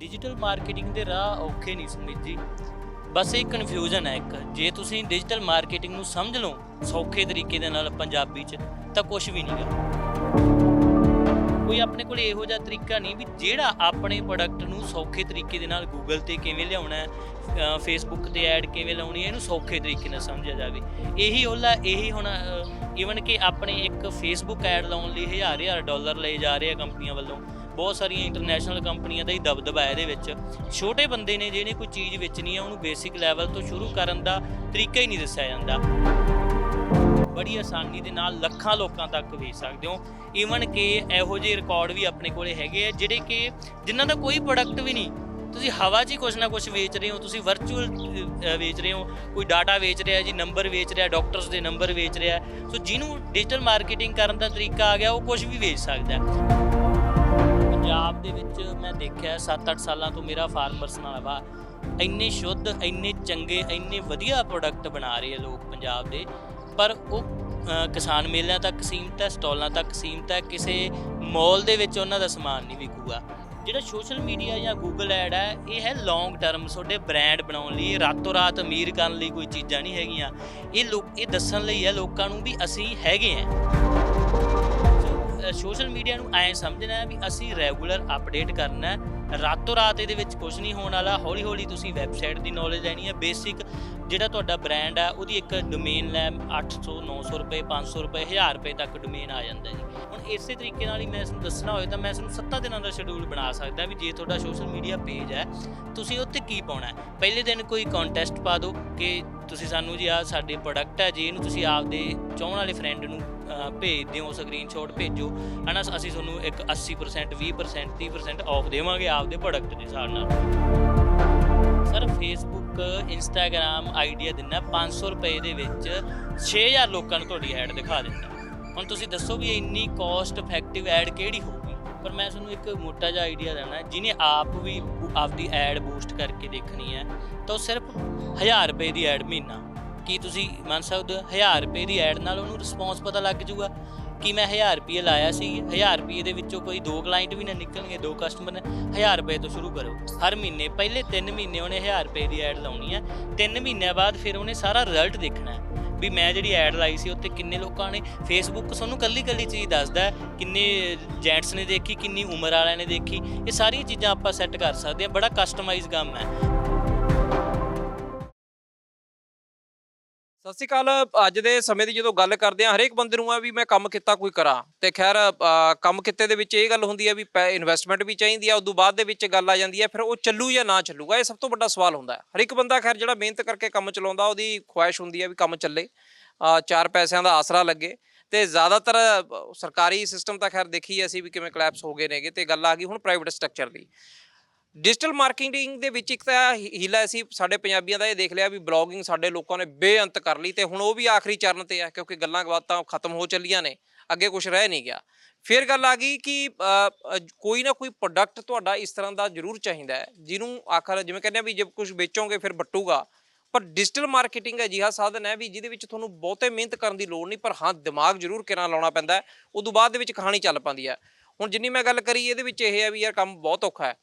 Digital marketing ਦੇ ਰਾਹ ਔਖੇ ਨਹੀਂ ਸੁਮਿਤ ਜੀ। ਬਸ ਇਹ ਕਨਫਿਊਜ਼ਨ ਹੈ ਇੱਕ। ਜੇ ਤੁਸੀਂ ਡਿਜੀਟਲ ਮਾਰਕੀਟਿੰਗ ਨੂੰ ਸਮਝ ਲਓ, ਸੌਖੇ ਤਰੀਕੇ ਦੇ ਨਾਲ ਪੰਜਾਬੀ 'ਚ, ਤਾਂ ਕੁਝ ਵੀ ਨਹੀਂਗਾ ਕੋਈ ਆਪਣੇ ਕੋਲ ਇਹੋ ਜਿਹਾ ਤਰੀਕਾ ਨਹੀਂ ਵੀ ਜਿਹੜਾ ਆਪਣੇ ਪ੍ਰੋਡਕਟ ਨੂੰ ਸੌਖੇ ਤਰੀਕੇ ਦੇ ਨਾਲ ਗੂਗਲ ਤੇ ਕਿਵੇਂ ਲਿਆਉਣਾ ਹੈ ਫੇਸਬੁੱਕ ਤੇ ਐਡ ਕਿਵੇਂ ਲਾਉਣੀ ਹੈ, ਇਹਨੂੰ ਸੌਖੇ ਤਰੀਕੇ ਨਾਲ ਸਮਝਿਆ ਜਾਵੇ। ਇਹੀ ਉਹਲਾ, ਇਹੀ ਹੁਣ ਈਵਨ ਕਿ ਆਪਣੇ ਇੱਕ ਫੇਸਬੁੱਕ ਐਡ ਲਾਉਣ ਲਈ ਹਜ਼ਾਰ ਹਜ਼ਾਰ ਡਾਲਰ ਲਏ ਜਾ ਰਹੇ ਆ ਕੰਪਨੀਆਂ ਵੱਲੋਂ। ਬਹੁਤ ਸਾਰੀਆਂ ਇੰਟਰਨੈਸ਼ਨਲ ਕੰਪਨੀਆਂ ਦਾ ਹੀ ਦਬਦਬਾ ਹੈ ਇਹਦੇ ਵਿੱਚ। ਛੋਟੇ ਬੰਦੇ ਨੇ ਜਿਹਨੇ ਕੋਈ ਚੀਜ਼ ਵੇਚਣੀ ਹੈ ਉਹਨੂੰ ਬੇਸਿਕ ਲੈਵਲ ਤੋਂ ਸ਼ੁਰੂ ਕਰਨ ਦਾ ਤਰੀਕਾ ਹੀ ਨਹੀਂ ਦੱਸਿਆ ਜਾਂਦਾ। ਬੜੀ ਆਸਾਨੀ ਦੇ ਨਾਲ ਲੱਖਾਂ ਲੋਕਾਂ ਤੱਕ ਵੇਚ ਸਕਦੇ ਹੋ। ਈਵਨ ਕਿ ਇਹੋ ਜਿਹੇ ਰਿਕਾਰਡ ਵੀ ਆਪਣੇ ਕੋਲੇ ਹੈਗੇ ਆ, ਜਿਹੜੇ ਕਿ ਜਿਨ੍ਹਾਂ ਦਾ ਕੋਈ ਪ੍ਰੋਡਕਟ ਵੀ ਨਹੀਂ। ਤੁਸੀਂ ਹਵਾ 'ਚ ਹੀ ਕੁਛ ਨਾ ਕੁਛ ਵੇਚ ਰਹੇ ਹੋ, ਤੁਸੀਂ ਵਰਚੁਅਲ ਵੇਚ ਰਹੇ ਹੋ, ਕੋਈ ਡਾਟਾ ਵੇਚ ਰਿਹਾ, ਜੀ ਨੰਬਰ ਵੇਚ ਰਿਹਾ ਡਾਕਟਰਸ ਦੇ ਨੰਬਰ ਵੇਚ ਰਿਹਾ। ਸੋ ਜਿਹਨੂੰ ਡਿਜੀਟਲ ਮਾਰਕੀਟਿੰਗ ਕਰਨ ਦਾ ਤਰੀਕਾ ਆ ਗਿਆ, ਉਹ ਕੁਝ ਵੀ ਵੇਚ ਸਕਦਾ ਹੈ। ਪੰਜਾਬ ਦੇ ਵਿੱਚ ਮੈਂ ਦੇਖਿਆ 7-8 ਸਾਲਾਂ ਤੋਂ ਮੇਰਾ ਫਾਰਮਰਸ ਨਾਲ ਵਾ। ਇੰਨੇ ਸ਼ੁੱਧ, ਇੰਨੇ ਚੰਗੇ, ਇੰਨੇ ਵਧੀਆ ਪ੍ਰੋਡਕਟ ਬਣਾ ਰਹੇ ਆ ਲੋਕ ਪੰਜਾਬ ਦੇ। ਪਰ ਉਹ ਕਿਸਾਨ ਮੇਲਿਆਂ ਤੱਕ ਸੀਮਤ ਹੈ, ਸਟਾਲਾਂ ਤੱਕ ਸੀਮਤ ਹੈ, ਕਿਸੇ ਮਾਲ ਦੇ ਵਿੱਚ ਉਹਨਾਂ ਦਾ ਸਮਾਨ ਨਹੀਂ ਵਿਕੂਗਾ। ਜਿਹੜਾ ਸੋਸ਼ਲ ਮੀਡੀਆ ਜਾਂ ਗੂਗਲ ਐਡ ਹੈ, ਇਹ ਹੈ ਲੌਂਗ ਟਰਮ ਤੁਹਾਡੇ ਬ੍ਰਾਂਡ ਬਣਾਉਣ ਲਈ, ਰਾਤੋਂ ਰਾਤ ਅਮੀਰ ਕਰਨ ਲਈ ਕੋਈ ਚੀਜ਼ਾਂ ਨਹੀਂ ਹੈਗੀਆਂ। ਇਹ ਲੋਕ, ਇਹ ਦੱਸਣ ਲਈ ਹੈ ਲੋਕਾਂ ਨੂੰ ਵੀ ਅਸੀਂ ਹੈਗੇ ਹਾਂ। ਸੋਸ਼ਲ ਮੀਡੀਆ ਨੂੰ ਐਂ ਸਮਝਣਾ ਵੀ ਅਸੀਂ ਰੈਗੂਲਰ ਅਪਡੇਟ ਕਰਨਾ ਰਾਤੋਂ ਰਾਤ ਇਹਦੇ ਵਿੱਚ ਕੁਝ ਨਹੀਂ ਹੋਣ ਵਾਲਾ। ਹੌਲੀ ਹੌਲੀ ਤੁਸੀਂ ਵੈਬਸਾਈਟ ਦੀ ਨੌਲੇਜ ਲੈਣੀ ਹੈ। ਬੇਸਿਕ ਜਿਹੜਾ ਤੁਹਾਡਾ ਬ੍ਰਾਂਡ ਹੈ, ਉਹਦੀ ਇੱਕ ਡੋਮੇਨ ਲੈ 800 900 ਰੁਪਏ 500 ਰੁਪਏ 1000 ਰੁਪਏ ਤੱਕ ਡੋਮੇਨ ਆ ਜਾਂਦਾ ਜੀ। ਹੁਣ ਇਸੇ ਤਰੀਕੇ ਨਾਲ ਹੀ ਮੈਂ ਤੁਹਾਨੂੰ ਦੱਸਣਾ ਹੋਵੇ ਤਾਂ ਮੈਂ ਤੁਹਾਨੂੰ 7 ਦਿਨਾਂ ਦਾ ਸ਼ਡਿਊਲ ਬਣਾ ਸਕਦਾ ਵੀ ਜੇ ਤੁਹਾਡਾ ਸੋਸ਼ਲ ਮੀਡੀਆ ਪੇਜ ਹੈ, ਤੁਸੀਂ ਉੱਤੇ ਕੀ ਪਾਉਣਾ ਪਹਿਲੇ ਦਿਨ ਕੋਈ ਕੰਟੈਸਟ ਪਾ ਦਿਓ ਕਿ ਤੁਸੀਂ ਸਾਨੂੰ ਜੀ ਆ ਸਾਡੇ ਪ੍ਰੋਡਕਟ ਹੈ, ਜੀ ਇਹਨੂੰ ਤੁਸੀਂ ਆਪਦੇ ਚਾਹਣ ਵਾਲੇ ਫਰੈਂਡ ਨੂੰ ਭੇਜ ਦਿਓ ਸਕਰੀਨਸ਼ਾਟ ਭੇਜੋ। ਹਨਾ, ਅਸੀਂ ਤੁਹਾਨੂੰ ਇੱਕ 80% 20% 30% ਆਫ ਦੇਵਾਂਗੇ ਆਪਦੇ ਪ੍ਰੋਡਕਟ ਦੇ ਹਿਸਾਬ ਨਾਲ। ਸਰ ਫੇਸਬੁੱਕ ਇੰਸਟਾਗ੍ਰam ਆਈਡੀਆ ਦਿੰਦਾ 500 ਰੁਪਏ ਦੇ ਵਿੱਚ 6000 ਲੋਕਾਂ ਨੂੰ ਤੁਹਾਡੀ ਐਡ ਦਿਖਾ ਦਿੰਦਾ ਹੁਣ ਤੁਸੀਂ ਦੱਸੋ ਵੀ ਇੰਨੀ ਕਾਸਟ ਇਫੈਕਟਿਵ ਐਡ ਕਿਹੜੀ ਹੋਊਗੀ? ਪਰ ਮੈਂ ਤੁਹਾਨੂੰ ਇੱਕ ਮੋਟਾ ਜਿਹਾ ਆਈਡੀਆ ਦੇਣਾ ਜਿਹਨੇ ਆਪ ਵੀ ਆਪਦੀ ਐਡ ਬੂਸਟ ਕਰਕੇ ਦੇਖਣੀ ਹੈ, ਤਾਂ ਉਹ ਸਿਰਫ 1000 ਰੁਪਏ ਦੀ ਐਡ ਮਹੀਨਾ। ਕੀ ਤੁਸੀਂ ਮੰਨ ਸਕਦੇ ਹੋ 1000 ਰੁਪਏ ਦੀ ਐਡ ਨਾਲ ਉਹਨੂੰ ਰਿਸਪੌਂਸ ਪਤਾ ਲੱਗ ਜਾਊਗਾ ਕਿ ਮੈਂ 1000 ਰੁਪਏ ਲਾਇਆ ਸੀ। 1000 ਰੁਪਏ ਦੇ ਵਿੱਚੋਂ ਕੋਈ ਦੋ ਕਲਾਇੰਟ ਵੀ ਨਾ ਨਿਕਲਣਗੇ, ਦੋ ਕਸਟਮਰ ਨੇ 1000 ਰੁਪਏ ਤੋਂ ਸ਼ੁਰੂ ਕਰੋ। ਹਰ ਮਹੀਨੇ, ਪਹਿਲੇ 3 ਮਹੀਨੇ ਉਹਨੇ 1000 ਰੁਪਏ ਦੀ ਐਡ ਲਾਉਣੀ ਹੈ। 3 ਮਹੀਨਿਆਂ ਬਾਅਦ ਫਿਰ ਉਹਨੇ ਸਾਰਾ ਰਿਜ਼ਲਟ ਦੇਖਣਾ ਹੈ ਵੀ ਮੈਂ ਜਿਹੜੀ ਐਡ ਲਾਈ ਸੀ ਉੱਤੇ ਕਿੰਨੇ ਲੋਕਾਂ ਨੇ ਫੇਸਬੁੱਕ ਤੁਹਾਨੂੰ ਕੱਲੀ ਕੱਲੀ ਚੀਜ਼ ਦੱਸਦਾ ਕਿੰਨੇ ਜੈਂਟਸ ਨੇ ਦੇਖੀ, ਕਿੰਨੀ ਉਮਰ ਵਾਲਿਆਂ ਨੇ ਦੇਖੀ। ਇਹ ਸਾਰੀਆਂ ਚੀਜ਼ਾਂ ਆਪਾਂ ਸੈੱਟ ਕਰ ਸਕਦੇ ਹਾਂ। ਬੜਾ ਕਸਟਮਾਈਜ਼ ਕੰਮ ਹੈ। ਸਤਿ ਸ਼੍ਰੀ ਅਕਾਲ, ਅੱਜ ਦੇ ਸਮੇਂ ਦੀ ਜਦੋਂ ਗੱਲ ਕਰਦੇ ਆ ਹਰੇਕ ਬੰਦੇ ਨੂੰ ਆ ਵੀ ਮੈਂ ਕੰਮ ਕੀਤਾ ਕੋਈ ਕਰਾਂ। ਤੇ ਖੈਰ ਕੰਮ ਕਿੱਤੇ ਦੇ ਵਿੱਚ ਇਹ ਗੱਲ ਹੁੰਦੀ ਹੈ ਵੀ ਇਨਵੈਸਟਮੈਂਟ ਵੀ ਚਾਹੀਦੀ ਆ, ਉਦੋਂ ਬਾਅਦ ਦੇ ਵਿੱਚ ਗੱਲ ਆ ਜਾਂਦੀ ਹੈ ਫਿਰ ਉਹ ਚੱਲੂ ਜਾਂ ਨਾ ਚੱਲੂਗਾ, ਇਹ ਸਭ ਤੋਂ ਵੱਡਾ ਸਵਾਲ ਹੁੰਦਾ ਹੈ। ਹਰ ਇੱਕ ਬੰਦਾ ਖੈਰ ਜਿਹੜਾ ਮਿਹਨਤ ਕਰਕੇ ਕੰਮ ਚਲਾਉਂਦਾ, ਉਹਦੀ ਖੁਆਇਸ਼ ਹੁੰਦੀ ਹੈ ਵੀ ਕੰਮ ਚੱਲੇ ਚਾਰ ਪੈਸਿਆਂ ਦਾ ਆਸਰਾ ਲੱਗੇ। ਤੇ ਜ਼ਿਆਦਾਤਰ ਸਰਕਾਰੀ ਸਿਸਟਮ ਤਾਂ ਖੈਰ ਦੇਖੀ ਅਸੀਂ ਵੀ ਕਿਵੇਂ ਕਲੈਪਸ ਹੋ ਗਏ ਨੇਗੇ, ਤੇ ਗੱਲ ਆ ਗਈ ਹੁਣ ਪ੍ਰਾਈਵੇਟ ਸਟਰਕਚਰ ਦੀ। ਡਿਜੀਟਲ ਮਾਰਕੀਟਿੰਗ ਦੇ ਵਿੱਚ ਇੱਕ ਤਾਂ ਹੀਲਾ ਸੀ, ਸਾਡੇ ਪੰਜਾਬੀਆਂ ਦਾ ਇਹ ਦੇਖ ਲਿਆ ਵੀ ਬਲੌਗਿੰਗ ਸਾਡੇ ਲੋਕਾਂ ਨੇ ਬੇਅੰਤ ਕਰ ਲਈ ਤੇ ਹੁਣ ਉਹ ਵੀ ਆਖਰੀ ਚਰਨ ਤੇ ਆ, ਕਿਉਂਕਿ ਗੱਲਾਂ ਬਾਤਾਂ ਖਤਮ ਹੋ ਚੱਲੀਆਂ ਨੇ, ਅੱਗੇ ਕੁਝ ਰਹਿ ਨਹੀਂ ਗਿਆ। ਫਿਰ ਗੱਲ ਆ ਗਈ ਕਿ ਕੋਈ ਨਾ ਕੋਈ ਪ੍ਰੋਡਕਟ ਤੁਹਾਡਾ ਇਸ ਤਰ੍ਹਾਂ ਦਾ ਜ਼ਰੂਰ ਚਾਹੀਦਾ ਹੈ, ਜਿਹਨੂੰ ਆਖਰ ਜਿਵੇਂ ਕਹਿੰਦੇ ਆ ਵੀ ਜੇ ਕੁਝ ਵੇਚੋਗੇ ਫਿਰ ਬੱਟੂਗਾ ਪਰ ਡਿਜੀਟਲ ਮਾਰਕੀਟਿੰਗ ਅਜਿਹਾ ਸਾਧਨ ਹੈ ਵੀ ਜਿਹਦੇ ਵਿੱਚ ਤੁਹਾਨੂੰ ਬਹੁਤੇ ਮਿਹਨਤ ਕਰਨ ਦੀ ਲੋੜ ਨਹੀਂ, ਪਰ ਹਾਂ, ਦਿਮਾਗ ਜ਼ਰੂਰ ਕਿਰਾਂ ਲਾਉਣਾ ਪੈਂਦਾ ਹੈ, ਉਦੋਂ ਬਾਅਦ ਦੇ ਵਿੱਚ ਕਹਾਣੀ ਚੱਲ ਪੈਂਦੀ ਹੈ। ਹੁਣ ਜਿੰਨੀ ਮੈਂ ਗੱਲ ਕਰੀ, ਇਹਦੇ ਵਿੱਚ ਇਹ ਹੈ ਵੀ ਯਾਰ ਕੰਮ ਬਹੁਤ ਔਖਾ ਹੈ।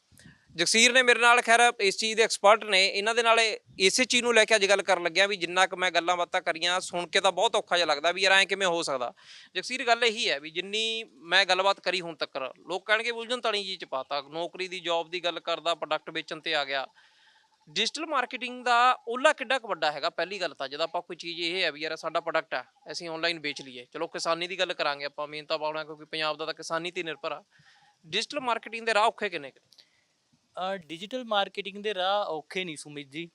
ਜਗਸੀਰ ਨੇ ਮੇਰੇ ਨਾਲ, ਖੈਰ, ਇਸ ਚੀਜ਼ ਦੇ ਐਕਸਪਰਟ ਨੇ। ਇਹਨਾਂ ਦੇ ਨਾਲ ਇਸੇ ਚੀਜ਼ ਨੂੰ ਲੈ ਕੇ ਅੱਜ ਗੱਲ ਕਰਨ ਲੱਗਿਆ ਵੀ ਜਿੰਨਾ ਕੁ ਮੈਂ ਗੱਲਾਂ ਬਾਤਾਂ ਕਰੀਆਂ, ਸੁਣ ਕੇ ਤਾਂ ਬਹੁਤ ਔਖਾ ਜਿਹਾ ਲੱਗਦਾ ਵੀ ਯਾਰ ਐਂ ਕਿਵੇਂ ਹੋ ਸਕਦਾ। ਜਗਸੀਰ, ਗੱਲ ਇਹੀ ਹੈ ਵੀ ਜਿੰਨੀ ਮੈਂ ਗੱਲਬਾਤ ਕਰੀ ਹੁਣ ਤੱਕ ਲੋਕ ਕਹਿਣਗੇ ਉਲਝਣ ਤਣੀ ਜੀ ਚ ਪਾਤਾ। ਨੌਕਰੀ ਦੀ ਜੌਬ ਦੀ ਗੱਲ ਕਰਦਾ ਪ੍ਰੋਡਕਟ ਵੇਚਣ ਤੇ ਆ ਗਿਆ। ਡਿਜੀਟਲ ਮਾਰਕੀਟਿੰਗ ਦਾ ਉਹਲਾ ਕਿੱਡਾ ਕੁ ਵੱਡਾ ਹੈਗਾ, ਪਹਿਲੀ ਗੱਲ ਤਾਂ। ਜਦ ਆਪਾਂ ਕੋਈ ਚੀਜ਼ ਇਹ ਹੈ ਵੀ ਯਾਰ ਸਾਡਾ ਪ੍ਰੋਡਕਟ ਹੈ, ਅਸੀਂ ਆਨਲਾਈਨ ਵੇਚ ਲਈਏ। ਚਲੋ ਕਿਸਾਨੀ ਦੀ ਗੱਲ ਕਰਾਂਗੇ ਆਪਾਂ, ਮਿਹਨਤਾਂ ਪਾਉਣਾ ਕਿਉਂਕਿ ਪੰਜਾਬ ਦਾ ਤਾਂ ਕਿਸਾਨੀ ਤੇ ਨਿਰਭਰ ਆ। ਡਿਜੀਟਲ ਮਾਰਕੀਟਿੰਗ ਦੇ ਰਾਹ ਔਖੇ ਕਿੰਨੇ ਕੁ? ਡਿਜੀਟਲ ਮਾਰਕੀਟਿੰਗ ਦੇ ਰਾਹ ਔਖੇ ਨਹੀਂ ਸੁਮਿਤ ਜੀ।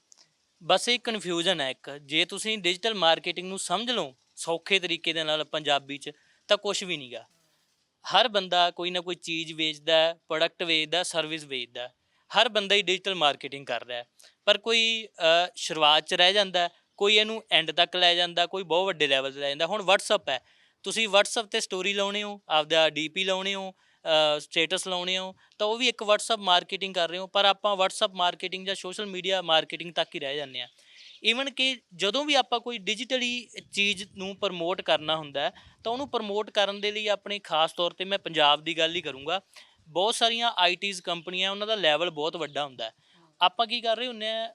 ਬਸ ਇਹ ਕਨਫਿਊਜ਼ਨ ਹੈ ਇੱਕ। ਜੇ ਤੁਸੀਂ ਡਿਜੀਟਲ ਮਾਰਕੀਟਿੰਗ ਨੂੰ ਸਮਝ ਲਓ, ਸੌਖੇ ਤਰੀਕੇ ਦੇ ਨਾਲ ਪੰਜਾਬੀ 'ਚ, ਤਾਂ ਕੁਝ ਵੀ ਨਹੀਂਗਾ ਹਰ ਬੰਦਾ ਕੋਈ ਨਾ ਕੋਈ ਚੀਜ਼ ਵੇਚਦਾ ਪ੍ਰੋਡਕਟ ਵੇਚਦਾ ਸਰਵਿਸ ਵੇਚਦਾ ਹਰ ਬੰਦਾ ਹੀ ਡਿਜੀਟਲ ਮਾਰਕੀਟਿੰਗ ਕਰ ਰਿਹਾ ਹੈ। ਪਰ ਕੋਈ ਸ਼ੁਰੂਆਤ 'ਚ ਰਹਿ ਜਾਂਦਾ ਕੋਈ ਇਹਨੂੰ ਐਂਡ ਤੱਕ ਲੈ ਜਾਂਦਾ, ਕੋਈ ਬਹੁਤ ਵੱਡੇ ਲੈਵਲ ਤੇ ਲੈ ਜਾਂਦਾ। ਹੁਣ WhatsApp ਹੈ। ਤੁਸੀਂ WhatsApp ਤੇ ਸਟੋਰੀ ਲਾਉਣੇ ਹੋ, ਆਪਦਾ DP ਲਾਉਣੇ ਹੋ ਸਟੇਟਸ ਲਾਉਣੇ ਹੋ, ਤਾਂ ਉਹ ਵੀ ਇੱਕ WhatsApp ਮਾਰਕੀਟਿੰਗ ਕਰ ਰਹੇ ਹੋ, ਪਰ ਆਪਾਂ WhatsApp ਮਾਰਕੀਟਿੰਗ ਜਾਂ ਸੋਸ਼ਲ ਮੀਡੀਆ ਮਾਰਕੀਟਿੰਗ ਤੱਕ ਹੀ ਰਹਿ ਜਾਂਦੇ ਆ ਈਵਨ ਕਿ ਜਦੋਂ ਵੀ ਆਪਾਂ ਕੋਈ ਡਿਜੀਟਲੀ ਚੀਜ਼ ਨੂੰ ਪ੍ਰਮੋਟ ਕਰਨਾ ਹੁੰਦਾ ਤਾਂ ਉਹਨੂੰ ਪ੍ਰਮੋਟ ਕਰਨ ਦੇ ਲਈ ਆਪਣੇ ਖਾਸ ਤੌਰ ਤੇ ਮੈਂ ਪੰਜਾਬ ਦੀ ਗੱਲ ਹੀ ਕਰੂੰਗਾ। ਬਹੁਤ ਸਾਰੀਆਂ ਆਈਟੀਜ਼ ਕੰਪਨੀਆਂ, ਉਹਨਾਂ ਦਾ ਲੈਵਲ ਬਹੁਤ ਵੱਡਾ ਹੁੰਦਾ ਆਪਾਂ ਕੀ ਕਰ ਰਹੇ ਹੁੰਨੇ ਆ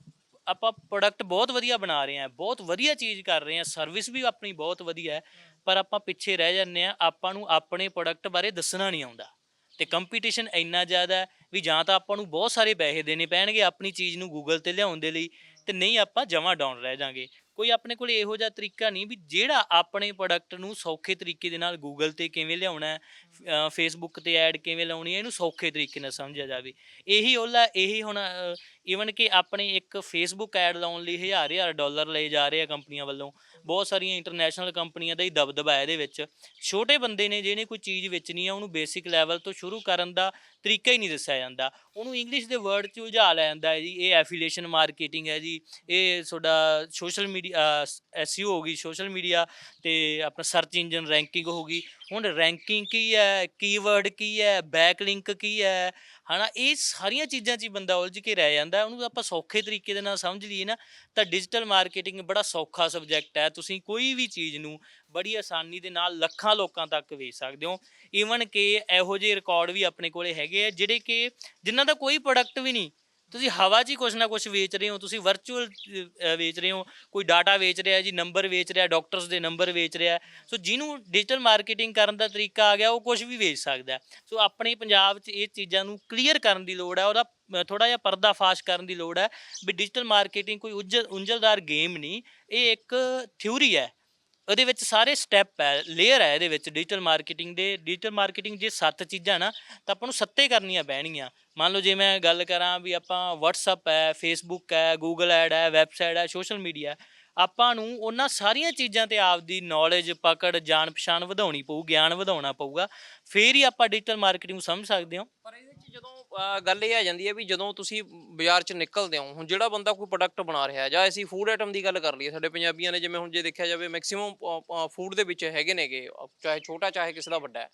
ਆਪਾਂ ਪ੍ਰੋਡਕਟ ਬਹੁਤ ਵਧੀਆ ਬਣਾ ਰਹੇ ਹਾਂ, ਬਹੁਤ ਵਧੀਆ ਚੀਜ਼ ਕਰ ਰਹੇ ਹਾਂ ਸਰਵਿਸ ਵੀ ਆਪਣੀ ਬਹੁਤ ਵਧੀਆ ਹੈ, ਪਰ ਆਪਾਂ ਪਿੱਛੇ ਰਹਿ ਜਾਂਦੇ ਆ ਆਪਾਂ ਨੂੰ ਆਪਣੇ ਪ੍ਰੋਡਕਟ ਬਾਰੇ ਦੱਸਣਾ ਨਹੀਂ ਆਉਂਦਾ। ਤੇ ਕੰਪੀਟੀਸ਼ਨ ਇੰਨਾ ਜ਼ਿਆਦਾ ਹੈ ਵੀ ਜਾਂ ਤਾਂ ਆਪਾਂ ਨੂੰ ਬਹੁਤ ਸਾਰੇ ਪੈਸੇ ਦੇਣੇ ਪੈਣਗੇ ਆਪਣੀ ਚੀਜ਼ ਨੂੰ ਗੂਗਲ ਤੇ ਲਿਆਉਣ ਦੇ ਲਈ ਤੇ ਨਹੀਂ ਆਪਾਂ ਜਮਾਂ ਡਾਊਨ ਰਹਿ ਜਾਾਂਗੇ। ਕੋਈ ਆਪਣੇ ਕੋਲ ਇਹੋ ਜਿਹਾ ਤਰੀਕਾ ਨਹੀਂ ਵੀ ਜਿਹੜਾ ਆਪਣੇ ਪ੍ਰੋਡਕਟ ਨੂੰ ਸੌਖੇ ਤਰੀਕੇ ਦੇ ਨਾਲ ਗੂਗਲ ਤੇ ਕਿਵੇਂ ਲਿਆਉਣਾ ਹੈ ਫੇਸਬੁੱਕ ਤੇ ਐਡ ਕਿਵੇਂ ਲਾਉਣੀ ਹੈ ਇਹਨੂੰ ਸੌਖੇ ਤਰੀਕੇ ਨਾਲ ਸਮਝਿਆ ਜਾਵੇ। ਇਹੀ ਉਹਲਾ, ਇਹੀ ਹੁਣ ਈਵਨ ਕਿ ਆਪਣੇ ਇੱਕ ਫੇਸਬੁੱਕ ਐਡ ਲਾਉਣ ਲਈ ਹਜ਼ਾਰ ਹਜ਼ਾਰ ਡਾਲਰ ਲਏ ਜਾ ਰਹੇ ਆ ਕੰਪਨੀਆਂ ਵੱਲੋਂ। ਬਹੁਤ ਸਾਰੀਆਂ ਇੰਟਰਨੈਸ਼ਨਲ ਕੰਪਨੀਆਂ ਦਾ ਹੀ ਦਬਦਬਾ ਹੈ ਇਹਦੇ ਵਿੱਚ। ਛੋਟੇ ਬੰਦੇ ਨੇ ਜਿਹਨੇ ਕੋਈ ਚੀਜ਼ ਵੇਚਣੀ ਆ, ਉਹਨੂੰ ਬੇਸਿਕ ਲੈਵਲ ਤੋਂ ਸ਼ੁਰੂ ਕਰਨ ਦਾ ਤਰੀਕਾ ਹੀ ਨਹੀਂ ਦੱਸਿਆ ਜਾਂਦਾ। ਉਹਨੂੰ ਇੰਗਲਿਸ਼ ਦੇ ਵਰਡ 'ਚ ਉਲਝਾ ਲੈ ਜਾਂਦਾ ਹੈ ਜੀ, ਇਹ ਐਫੀਲੀਏਸ਼ਨ ਮਾਰਕੀਟਿੰਗ ਹੈ ਜੀ, ਇਹ ਤੁਹਾਡਾ ਸੋਸ਼ਲ ਮੀਡੀਆ ਐਸਈਓ ਹੋ ਗਈ ਸੋਸ਼ਲ ਮੀਡੀਆ ਤੇ ਆਪਣਾ ਸਰਚ ਇੰਜਨ ਰੈਂਕਿੰਗ ਹੋ ਗਈ। ਹੁਣ ਰੈਂਕਿੰਗ ਕੀ ਹੈ ਕੀਵਰਡ ਕੀ ਹੈ ਬੈਕਲਿੰਕ ਕੀ ਹੈ, ਹਨਾ, ਇਹ ਸਾਰੀਆਂ ਚੀਜ਼ਾਂ 'ਚ ਹੀ ਬੰਦਾ ਉਲਝ ਕੇ ਰਹਿ ਜਾਂਦਾ। ਉਹਨੂੰ ਆਪਾਂ ਸੌਖੇ ਤਰੀਕੇ ਦੇ ਨਾਲ ਸਮਝ ਲਈਏ ਨਾ, ਤਾਂ ਡਿਜੀਟਲ ਮਾਰਕੀਟਿੰਗ ਬੜਾ ਸੌਖਾ ਸਬਜੈਕਟ ਹੈ। ਤੁਸੀਂ ਕੋਈ ਵੀ ਚੀਜ਼ ਨੂੰ ਬੜੀ ਆਸਾਨੀ ਦੇ ਨਾਲ ਲੱਖਾਂ ਲੋਕਾਂ ਤੱਕ ਵੇਚ ਸਕਦੇ ਹੋ। ਈਵਨ ਕਿ ਇਹੋ ਜਿਹੇ ਰਿਕਾਰਡ ਵੀ ਆਪਣੇ ਕੋਲੇ ਹੈਗੇ ਆ, ਜਿਹੜੇ ਕਿ ਜਿਨ੍ਹਾਂ ਦਾ ਕੋਈ ਪ੍ਰੋਡਕਟ ਵੀ ਨਹੀਂ ਤੁਸੀਂ ਹਵਾ 'ਚ ਹੀ ਕੁਛ ਨਾ ਕੁਛ ਵੇਚ ਰਹੇ ਹੋ, ਤੁਸੀਂ ਵਰਚੁਅਲ ਵੇਚ ਰਹੇ ਹੋ, ਕੋਈ ਡਾਟਾ ਵੇਚ ਰਿਹਾ ਜੀ ਨੰਬਰ ਵੇਚ ਰਿਹਾ ਡਾਕਟਰਸ ਦੇ ਨੰਬਰ ਵੇਚ ਰਿਹਾ। ਸੋ ਜਿਹਨੂੰ ਡਿਜੀਟਲ ਮਾਰਕੀਟਿੰਗ ਕਰਨ ਦਾ ਤਰੀਕਾ ਆ ਗਿਆ, ਉਹ ਕੁਝ ਵੀ ਵੇਚ ਸਕਦਾ ਸੋ ਆਪਣੇ ਪੰਜਾਬ 'ਚ ਇਹ ਚੀਜ਼ਾਂ ਨੂੰ ਕਲੀਅਰ ਕਰਨ ਦੀ ਲੋੜ ਹੈ, ਉਹਦਾ ਥੋੜਾ ਜਿਹਾ ਪਰਦਾਫਾਸ਼ ਕਰਨ ਦੀ ਲੋੜ ਹੈ। ਵੀ ਡਿਜੀਟਲ ਮਾਰਕੀਟਿੰਗ ਕੋਈ ਉਜਲ ਉੰਜਲਦਾਰ ਗੇਮ ਨਹੀਂ, ਇਹ ਇੱਕ ਥਿਊਰੀ ਹੈ। ਉਹਦੇ ਵਿੱਚ ਸਾਰੇ ਸਟੈਪ ਹੈ ਲੇਅਰ ਹੈ ਇਹਦੇ ਵਿੱਚ ਡਿਜੀਟਲ ਮਾਰਕੀਟਿੰਗ ਦੇ ਡਿਜੀਟਲ ਮਾਰਕੀਟਿੰਗ ਜੇ ਸੱਤ ਚੀਜ਼ਾਂ ਨਾ, ਤਾਂ ਆਪਾਂ ਨੂੰ ਸੱਤੇ ਕਰਨੀਆਂ ਪੈਣਗੀਆਂ। ਮੰਨ ਲਓ ਜੇ ਮੈਂ ਗੱਲ ਕਰਾਂ ਵੀ ਆਪਾਂ WhatsApp ਹੈ, Facebook ਹੈ, Google ਐਡ ਹੈ ਵੈਬਸਾਈਟ ਹੈ ਸੋਸ਼ਲ ਮੀਡੀਆ ਆਪਾਂ ਨੂੰ ਉਹਨਾਂ ਸਾਰੀਆਂ ਚੀਜ਼ਾਂ ਤੇ ਆਪਦੀ ਨੌਲੇਜ ਪਕੜ ਜਾਣ ਪਛਾਣ ਵਧਾਉਣੀ ਪਊ, ਗਿਆਨ ਵਧਾਉਣਾ ਪਊਗਾ। ਫੇਰ ਹੀ ਆਪਾਂ ਡਿਜੀਟਲ ਮਾਰਕੀਟਿੰਗ ਨੂੰ ਸਮਝ ਸਕਦੇ ਹਾਂ। ਪਰ ਇਹਦੇ ਜਦੋਂ ਗੱਲ ਇਹ ਆ ਜਾਂਦੀ ਹੈ ਵੀ ਜਦੋਂ ਤੁਸੀਂ ਬਾਜ਼ਾਰ 'ਚ ਨਿਕਲਦੇ ਹੋ, ਹੁਣ ਜਿਹੜਾ ਬੰਦਾ ਕੋਈ ਪ੍ਰੋਡਕਟ ਬਣਾ ਰਿਹਾ ਜਾਂ ਅਸੀਂ ਫੂਡ ਆਈਟਮ ਦੀ ਗੱਲ ਕਰ ਲਈਏ, ਸਾਡੇ ਪੰਜਾਬੀਆਂ ਨੇ ਜਿਵੇਂ ਹੁਣ ਜੇ ਦੇਖਿਆ ਜਾਵੇ ਮੈਕਸਿਮਮ ਫੂਡ ਦੇ ਵਿੱਚ ਹੈਗੇ ਨੇਗੇ, ਚਾਹੇ ਛੋਟਾ ਚਾਹੇ ਕਿਸੇ ਦਾ ਵੱਡਾ ਹੈ।